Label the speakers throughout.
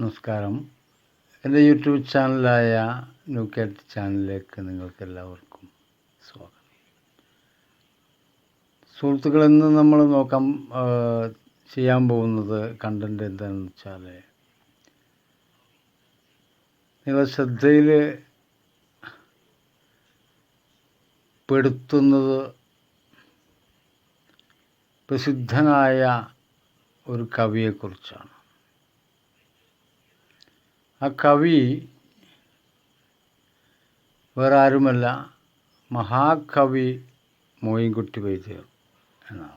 Speaker 1: നമസ്കാരം. എന്റെ YouTube ചാനലായ new കാറ്റ് ചാനലിലേക്ക് നിങ്ങൾക്ക് എല്ലാവർക്കും സ്വാഗതം. സുഹൃത്തുക്കൾ ഇന്ന് നമ്മൾ നോക്കാൻ ചെയ്യാൻ പോകുന്നത് കണ്ടന്റ് എന്താണെന്ന് വെച്ചാൽ നിങ്ങളുടെ ശ്രദ്ധയിൽ പെടുത്തുന്നത് പ്രസിദ്ധനായ ഒരു കവിയെക്കുറിച്ചാണ്. ആ കവി വേറെ ആരുമല്ല മഹാകവി മോയിൻകുട്ടി വൈദ്യർ എന്നാണ്.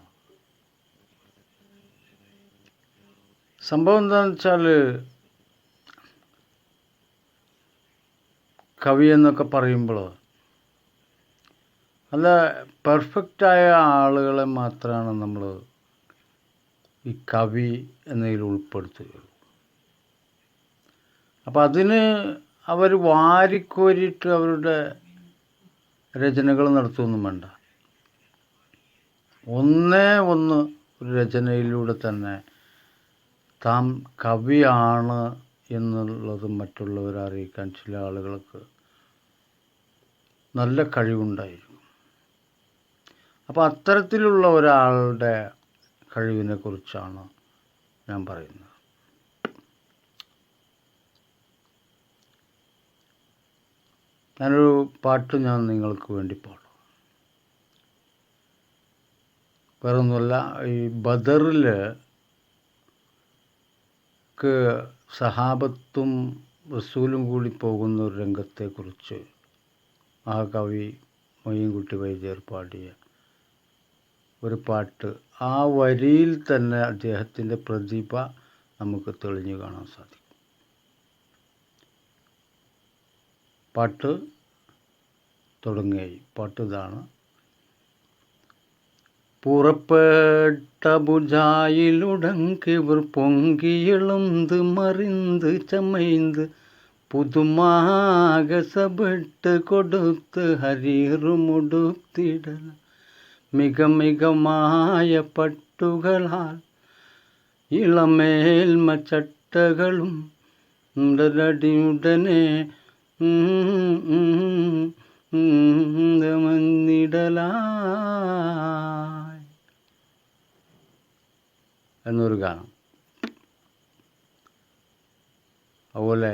Speaker 1: സംഭവം എന്താണെന്ന് വെച്ചാൽ കവി എന്നൊക്കെ പറയുമ്പോൾ നല്ല പെർഫെക്റ്റായ ആളുകളെ മാത്രമാണ് നമ്മൾ ഈ കവി എന്നതിൽ ഉൾപ്പെടുത്തുകയുള്ളൂ അപ്പം അതിന് അവർ വാരിക്കോരിയിട്ട് അവരുടെ രചനകൾ നടത്തുമെന്നും വേണ്ട. ഒന്നേ ഒന്ന് ഒരു രചനയിലൂടെ തന്നെ താം കവിയാണ് എന്നുള്ളത് മറ്റുള്ളവരെ അറിയിക്കാൻ ചില ആളുകൾക്ക് നല്ല കഴിവുണ്ടായിരിക്കും. അപ്പോൾ അത്തരത്തിലുള്ള ഒരാളുടെ കഴിവിനെക്കുറിച്ചാണ് ഞാൻ പറയുന്നത്. ഞാനൊരു പാട്ട് ഞാൻ നിങ്ങൾക്ക് വേണ്ടി പാടും. വേറൊന്നുമല്ല ഈ ബദറിൽ സഹാബത്തും റസൂലും കൂടി പോകുന്ന ഒരു രംഗത്തെക്കുറിച്ച് ആ കവി മൊയ്യൻകുട്ടി വൈദ്യർ പാടിയ ഒരു പാട്ട്. ആ വരിയിൽ തന്നെ അദ്ദേഹത്തിന്റെ പ്രതിഭ നമുക്ക് തെളിഞ്ഞു കാണാൻ സാധിക്കും. പാട്ട് തുടങ്ങുകയായി പാട്ട് ഇതാണ് പുറപ്പെട്ട ഭുജായിലുടങ്കിവർ പൊങ്കിയിളന്ത് മറിന്ത് ചമൈന്ത് പുതുമാകസപ്പെട്ട് കൊടുത്ത് ഹരീറുമുടുത്തിടല മിക മികമായ പട്ടുകളാൽ ഇളമേൽമ ചട്ടകളും ഉടനടിയുടനെ മന്നിടലായി എന്നൊരു ഗാനം അതുപോലെ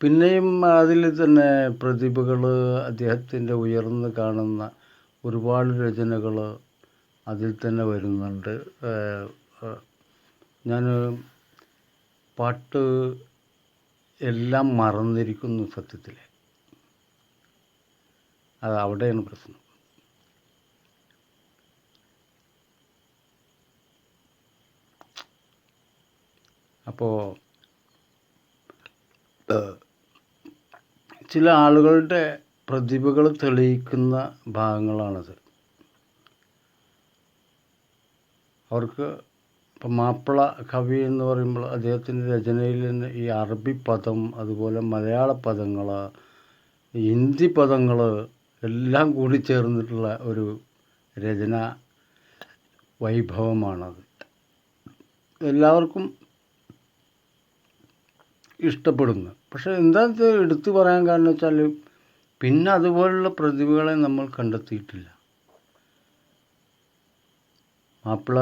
Speaker 1: പിന്നെയും അതിൽ തന്നെ പ്രതിഭകൾ അദ്ദേഹത്തിന്റെ ഉയർന്നു കാണുന്ന ഒരുപാട് രചനകൾ അതിൽ തന്നെ വരുന്നുണ്ട് ഞാൻ പാട്ട് എല്ലാം മറന്നിരിക്കുന്നു സത്യത്തിൽ അത് അവിടെയാണ് പ്രശ്നം. അപ്പോൾ ചില ആളുകളുടെ പ്രതിഭകൾ തെളിയിക്കുന്ന ഭാഗങ്ങളാണത് അവർക്ക് ഇപ്പം മാപ്പിള കവി എന്ന് പറയുമ്പോൾ അദ്ദേഹത്തിന്റെ രചനയിൽ നിന്ന് ഈ അറബി പദം അതുപോലെ മലയാള പദങ്ങൾ ഹിന്ദി പദങ്ങൾ എല്ലാം കൂടി ചേർന്നിട്ടുള്ള ഒരു രചന വൈഭവമാണത്. എല്ലാവർക്കും ഇഷ്ടപ്പെടുന്നു. പക്ഷേ എന്താണെന്ന് വെച്ചാൽ എടുത്തു പറയാൻ കാരണം വെച്ചാൽ പിന്നെ അതുപോലുള്ള പ്രതിഭകളെ നമ്മൾ കണ്ടെത്തിയിട്ടില്ല. മാപ്പിള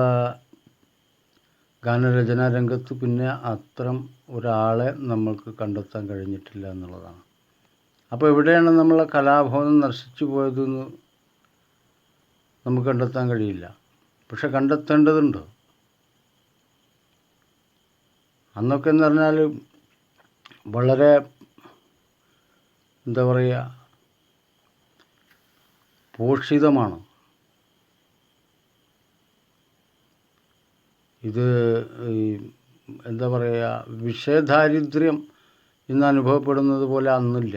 Speaker 1: ഗാനരചനാ രംഗത്ത് പിന്നെ അത്തരം ഒരാളെ നമ്മൾക്ക് കണ്ടെത്താൻ കഴിഞ്ഞിട്ടില്ല എന്നുള്ളതാണ്. അപ്പോൾ എവിടെയാണ് നമ്മളെ കലാഭവനം നശിച്ചു പോയതെന്ന് നമുക്ക് കണ്ടെത്താൻ കഴിയില്ല. പക്ഷെ കണ്ടെത്തേണ്ടതുണ്ട്. അന്നൊക്കെ എന്ന് പറഞ്ഞാൽ വളരെ എന്താ പറയുക പോഷിതമാണ്. ഇത് എന്താ പറയുക വിഷയദാരിദ്ര്യം ഇന്ന് അനുഭവപ്പെടുന്നത് പോലെ അന്നില്ല.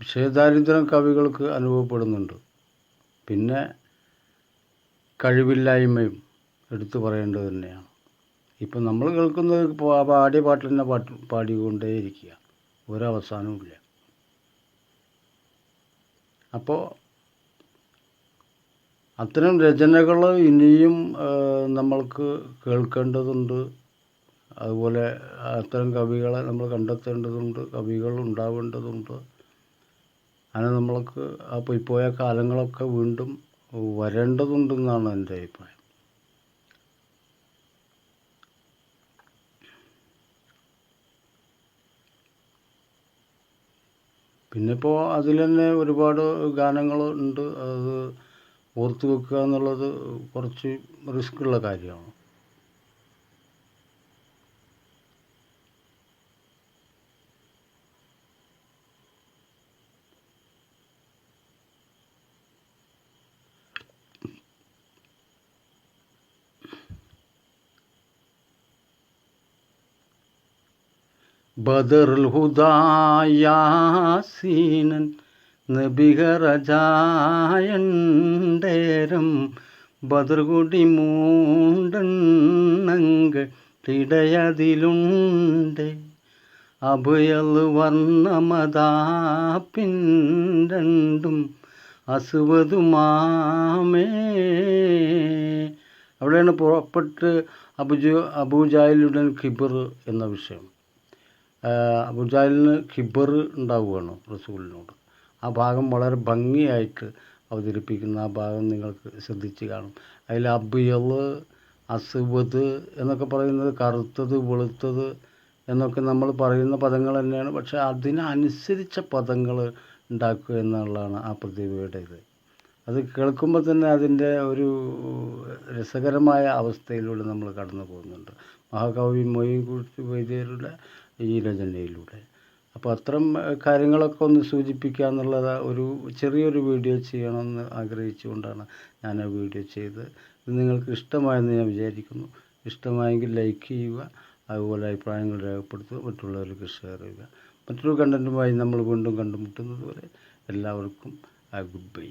Speaker 1: വിഷയദാരിദ്ര്യം കവികൾക്ക് അനുഭവപ്പെടുന്നുണ്ട്. പിന്നെ കഴിവില്ലായ്മയും എടുത്തു പറയേണ്ടത് തന്നെയാണ്. ഇപ്പം നമ്മൾ കേൾക്കുന്നത് പാടിയ പാട്ടിൽ തന്നെ പാട്ട് പാടിക്കൊണ്ടേയിരിക്കുക ഒരവസാനവും ഇല്ല അപ്പോൾ അത്തരം രചനകൾ ഇനിയും നമ്മൾക്ക് കേൾക്കേണ്ടതുണ്ട്. അതുപോലെ അത്തരം കവികളെ നമ്മൾ കണ്ടെത്തേണ്ടതുണ്ട് കവികൾ ഉണ്ടാവേണ്ടതുണ്ട്. അങ്ങനെ നമ്മൾക്ക് ആ പോയിപ്പോയ കാലങ്ങളൊക്കെ വീണ്ടും വരേണ്ടതുണ്ടെന്നാണ് എന്റെ അഭിപ്രായം. പിന്നെ ഇപ്പോൾ അതിൽ തന്നെ ഒരുപാട് ഗാനങ്ങൾ ഉണ്ട്. അത് ഓർത്ത് വെക്കുക എന്നുള്ളത് കുറച്ച് റിസ്ക് ഉള്ള കാര്യമാണ്. ബദറുൽ ഹുദായാസീനൻ നബിഹറജായണ്ടേരം ബദർകുടി മൂണ്ടണ്ണങ്കിടയതിലുണ്ട് അഭയൽ വർണമതാപ്പിൻ അസുവതുമാമേ. അവിടെയാണ് പുറപ്പെട്ട് അബുജു അബൂജാഹിലുടൻ ഖിബർ എന്ന വിഷയം. അബുജായിലിന് ഖിബർ ഉണ്ടാവുകയാണ് റസൂലിനോട്. ആ ഭാഗം വളരെ ഭംഗിയായിട്ട് അവതരിപ്പിക്കുന്ന ആ ഭാഗം നിങ്ങൾക്ക് ശ്രദ്ധിച്ച് കാണും. അതിൽ അബിയൽ അസുബത് എന്നൊക്കെ പറയുന്നത് കറുത്തത് വെളുത്തത് എന്നൊക്കെ നമ്മൾ പറയുന്ന പദങ്ങൾ തന്നെയാണ്. പക്ഷേ അതിനനുസരിച്ച പദങ്ങൾ ഉണ്ടാക്കുക എന്നുള്ളതാണ് ആ പ്രതിഭയുടെ ഇത്. അത് കേൾക്കുമ്പോൾ തന്നെ അതിന്റെ ഒരു രസകരമായ അവസ്ഥയിലൂടെ നമ്മൾ കടന്നു പോകുന്നുണ്ട് മഹാകവി മൊയ്ൻകുട്ടി വൈദ്യരുടെ ഈ രചനയിലൂടെ. അപ്പോൾ അത്തരം കാര്യങ്ങളൊക്കെ ഒന്ന് സൂചിപ്പിക്കുക എന്നുള്ളത് ഒരു ചെറിയൊരു വീഡിയോ ചെയ്യണമെന്ന് ആഗ്രഹിച്ചുകൊണ്ടാണ് ഞാൻ ആ വീഡിയോ ചെയ്തത്. ഇത് നിങ്ങൾക്ക് ഇഷ്ടമായെന്ന് ഞാൻ വിചാരിക്കുന്നു. ഇഷ്ടമായെങ്കിൽ ലൈക്ക് ചെയ്യുക അതുപോലെ അഭിപ്രായങ്ങൾ രേഖപ്പെടുത്തുക മറ്റുള്ളവർക്ക് ഷെയർ ചെയ്യുക. മറ്റൊരു കണ്ടന്റുമായി നമ്മൾ വീണ്ടും കണ്ടുമുട്ടുന്നത് വരെ എല്ലാവർക്കും ഗുഡ് ബൈ.